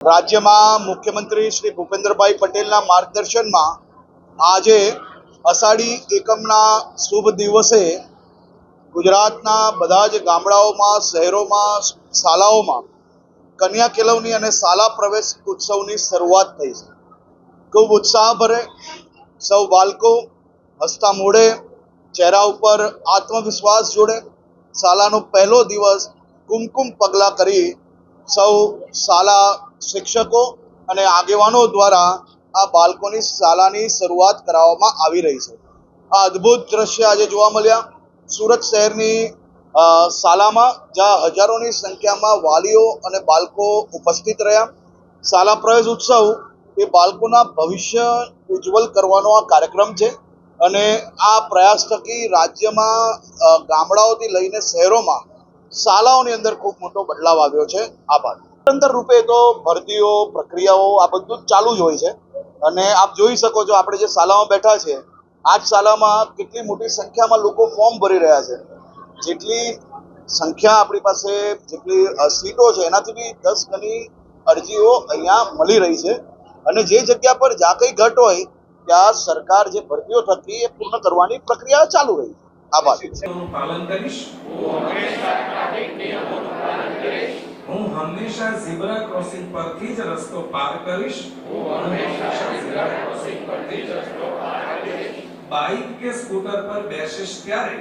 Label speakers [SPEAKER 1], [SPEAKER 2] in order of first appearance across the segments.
[SPEAKER 1] રાજ્યમાં મુખ્યમંત્રી શ્રી ભૂપેન્દ્રભાઈ પટેલના માર્ગદર્શનમાં આજે અષાઢી એકમના શુભ દિવસે ગુજરાતના બધા જ ગામડાઓમાં, શહેરોમાં શાલાઓમાં કન્યા કેળવણી અને શાલા પ્રવેશ ઉત્સવની શરૂઆત થઈ છે. ખૂબ ઉત્સાહભરે સૌ બાળકો હસતા મોઢે ચહેરા ઉપર આત્મવિશ્વાસ જોડે શાલાનો પહેલો દિવસ કુમકુમ પગલાં કરી સૌ શાળા શિક્ષકો અને આગેવાનો દ્વારા આ બાળકોની શાળાની શરૂઆત કરાવવામાં આવી રહી છે. આ અદ્ભુત દ્રશ્ય આજે જોવા મળ્યા. સુરત શહેરની અ, શાળામાં જ્યાં હજારોની સંખ્યામાં વાલીઓ અને બાળકો ઉપસ્થિત રહ્યા. શાળા પ્રવેશ ઉત્સવ એ બાળકોના ભવિષ્ય ઉજ્જવલ કરવાનો આ કાર્યક્રમ છે અને આ પ્રયાસ થકી રાજ્યમાં ગામડાઓથી લઈને શહેરોમાં શાળાઓની અંદર ખૂબ મોટો બદલાવ આવ્યો છે. આભાર. નિરંતર રૂપે તો ભરતીઓ, પ્રક્રિયાઓ આ બધું જ ચાલુ જ હોય છે. અને આપ જોઈ શકો છો આપણે જે શાળામાં બેઠા છે, આ જ શાલામાં કેટલી મોટી સંખ્યામાં લોકો ફોર્મ ભરી રહ્યા છે. જેટલી સંખ્યા આપણી પાસે, જેટલી સીટો છે, એનાથી બી દસ ગણી અરજીઓ અહીંયા મળી રહી છે. અને જે જગ્યા પર જ્યાં કંઈ ઘટ હોય, ત્યાં સરકાર જે ભરતીઓ થતી એ પૂર્ણ કરવાની પ્રક્રિયા ચાલુ રહી છે. આભાર.
[SPEAKER 2] પાલન કરીશ. હું હંમેશા ઝીબ્રા ક્રોસિંગ પરથી જ રસ્તો પાર કરીશ બાઇક કે સ્કૂટર પર બેસીશ ત્યારે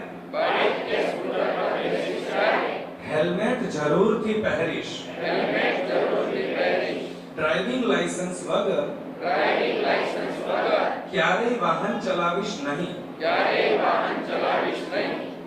[SPEAKER 2] હેલ્મેટ જરૂરથી પહેરીશ ડ્રાઇવિંગ લાયસન્સ વગર ક્યારેય વાહન ચલાવીશ નહીં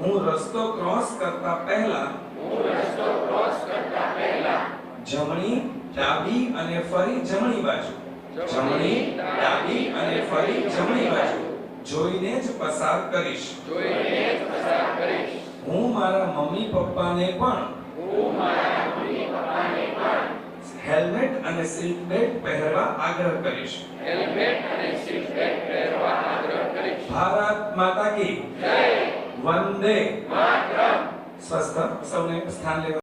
[SPEAKER 2] હું રસ્તો ક્રોસ કરતા પહેલા જમણી ડાબી અને ફરી જમણી બાજુ. જમણી ડાબી અને ફરી જમણી બાજુ. જોઈને જ પસાર કરીશ. હું મારા મમ્મી પપ્પાને પણ હેલ્મેટ અને સીટ બેલ્ટ પહેરવા આગ્રહ કરીશ. ભારત માતા કી. વંદે સ્વસ્થ સૌને સ્થાન લેવા